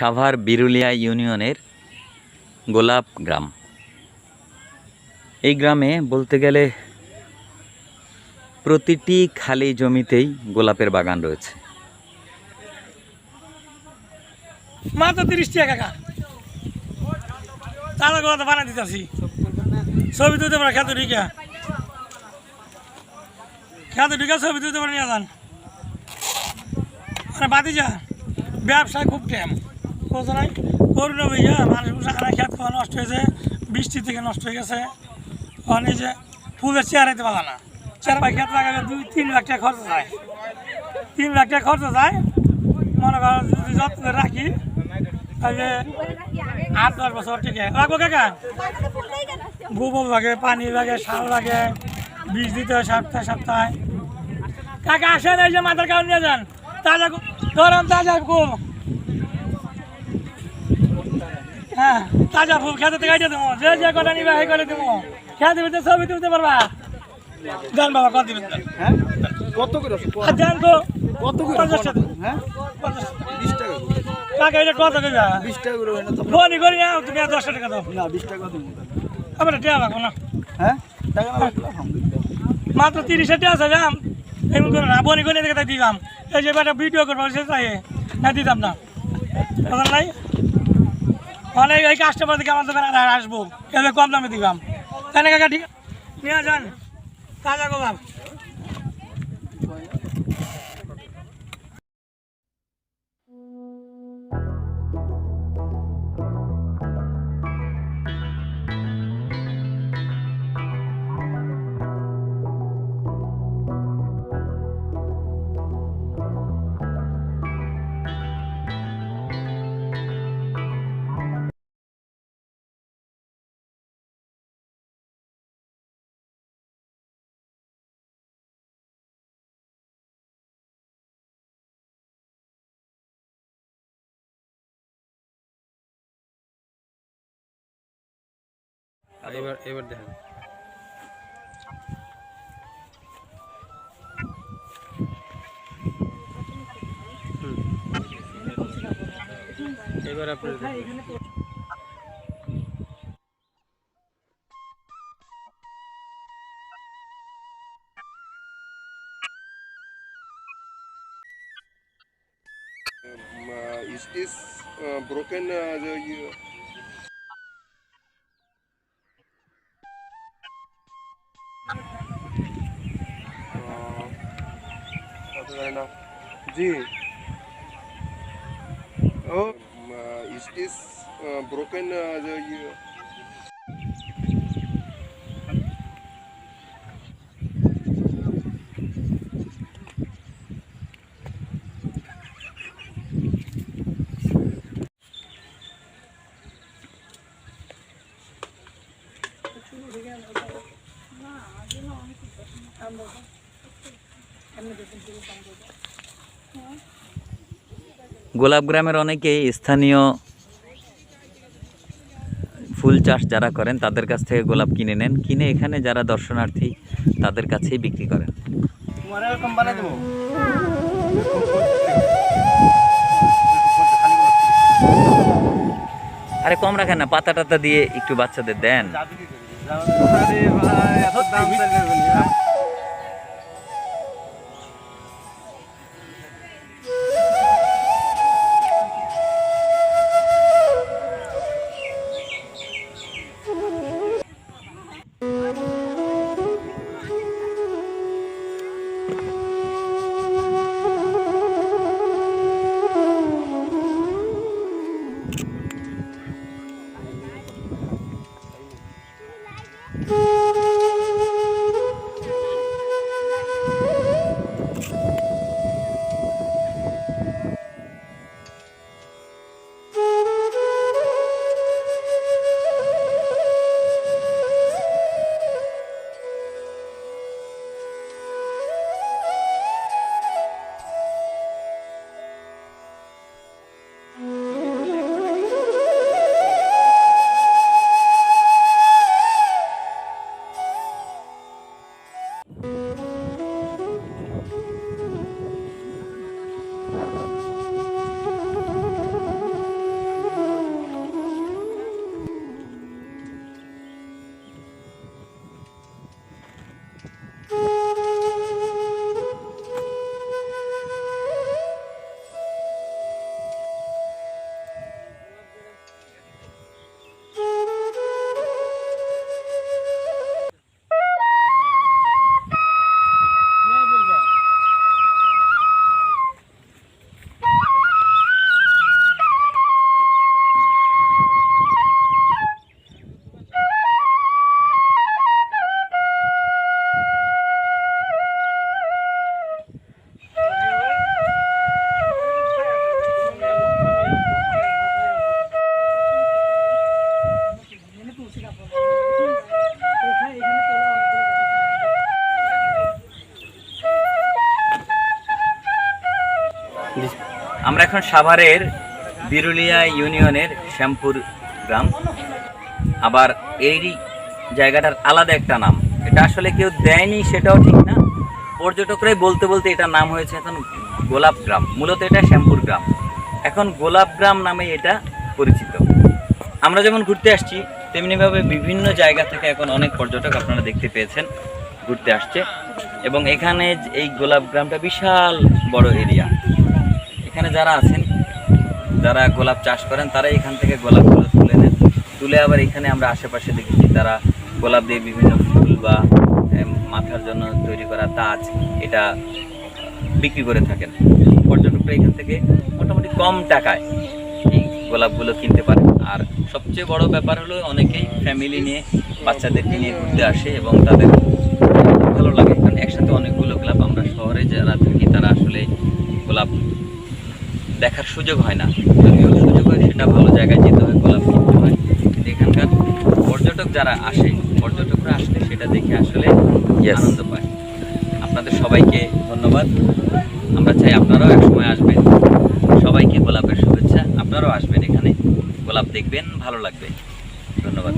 সাভার বিরুলিয়া ইউনিয়নের গোলাপ গ্রাম। এই গ্রামে বলতে গেলে প্রতিটি খালি জমিতেই গোলাপের বাগান রয়েছে। মাত্র তিরিশ টাকা কাকা। তাহলে কথা তো বানা দিতেছি। ছবি তুলতে খেতে ঢিকা। ছবি তুলতে যা, ব্যবসায় খুব ট্যাম বোঝো নাই করুন ভাইয়া মানুষ সারা খেত খাওয়া নষ্ট হয়েছে, বৃষ্টি থেকে নষ্ট হয়ে গেছে। ওখানে যে ফুলের চেয়ার হইতে পারে না। চার ভাই খেত লাগাবে দুই, তিন লাখ টাকা খরচ যায়। তিন লাখ টাকা খরচ যায়। মনে করো যদি যত্ন রাখি, তাহলে আট, দশ বছর আছে রাখব কাকা? গোবর লাগে, পানি লাগে, সার লাগে। বীজ দিতে হয় সপ্তাহে সপ্তাহে। কাকা আসেন, এই যে মাথার কারণ নিয়ে যান। তাজা গরম তাজা ফুল হ্যাঁ তাজা ফুল খেতে আইটা দেবো যে যে কটা নিবে সেই করে দেবো খেতে দিবে তো ছবি তুলতে পারবা। যান বাবা কত দিবেন। হ্যাঁ? কত করে আর যান তো কত করে পঞ্চাশ টাকা। হ্যাঁ? পঞ্চাশ বিশ টাকা করে। কাকা এটা কত কইবা? বিশ টাকা করে হয় না তো। ফোনই করি না তুমি আর দশটা টাকা দাও। না বিশ টাকা দিন আমার টিয়া লাগবো না। হ্যাঁ? টাকা না মাত্র তিরিশ টাকা আছে যাম এমন করে না বনি করে দিলাম এই যে বেটা ভিডিও করব সে চাই না দিতাম না। নাই? অনেক এই কাস্টমার দিকে আমার দোকানে আর আসব। এবার কম দামে দিবাম তাই না কাকা, ঠিক? নিয়ে যান। তাজা গোলাম এবার এবার দেখেন এবার আপনার uh, is this uh, broken uh, the you, uh, लेना। जी। ओ इस इस ब्रोकन जो ये গোলাপ গ্রামের অনেকেই স্থানীয় ফুল চাষ যারা করেন, তাদের কাছ থেকে গোলাপ কিনে নেন। কিনে এখানে যারা দর্শনার্থী, তাদের কাছেই বিক্রি করেন। আরে কম রাখেন না, পাতা টাতা দিয়ে একটু বাচ্চাদের দেন। you. আমরা এখন সাভারের বিরুলিয়া ইউনিয়নের শ্যামপুর গ্রাম। আবার এই জায়গাটার আলাদা একটা নাম। এটা আসলে কেউ দেয়নি, সেটাও ঠিক না। পর্যটকরাই বলতে বলতে এটা নাম হয়েছে এখন গোলাপ গ্রাম। মূলত এটা শ্যামপুর গ্রাম। এখন গোলাপ গ্রাম নামে এটা পরিচিত। আমরা যেমন ঘুরতে আসছি, তেমনিভাবে বিভিন্ন জায়গা থেকে এখন অনেক পর্যটক আপনারা দেখতে পেয়েছেন, ঘুরতে আসছে। এবং এখানে এই গোলাপ গ্রামটা বিশাল বড় এরিয়া এখানে যারা আছেন, যারা গোলাপ চাষ করেন তারা এখান থেকে গোলাপগুলো তুলে নেন। তুলে আবার এখানে আমরা আশেপাশে দেখেছি তারা গোলাপ দিয়ে বিভিন্ন ফুল বা মাথার জন্য তৈরি করা তাজ এটা বিক্রি করে থাকেন। পর্যটকরা এখান থেকে মোটামুটি কম টাকায় এই গোলাপগুলো কিনতে পারে। আর সবচেয়ে বড় ব্যাপার হলো অনেকেই ফ্যামিলি নিয়ে বাচ্চাদেরকে নিয়ে ঘুরতে আসে এবং তাদের ভালো লাগে। কারণ একসাথে অনেকগুলো গোলাপ আমরা শহরে যারা থাকি, তারা আসলে গোলাপ দেখার সুযোগ হয় না। যদিও সুযোগ হয় সেটা ভালো জায়গায় যেতে হয় গোলাপ কিনতে হয়। কিন্তু এখানকার পর্যটক যারা আসে পর্যটকরা আসলে সেটা দেখে আসলে আনন্দ পায়। আপনাদের সবাইকে ধন্যবাদ। আমরা চাই আপনারাও একসময় আসবেন। সবাইকে গোলাপের শুভেচ্ছা। আপনারাও আসবেন এখানে। গোলাপ দেখবেন ভালো লাগবে। ধন্যবাদ।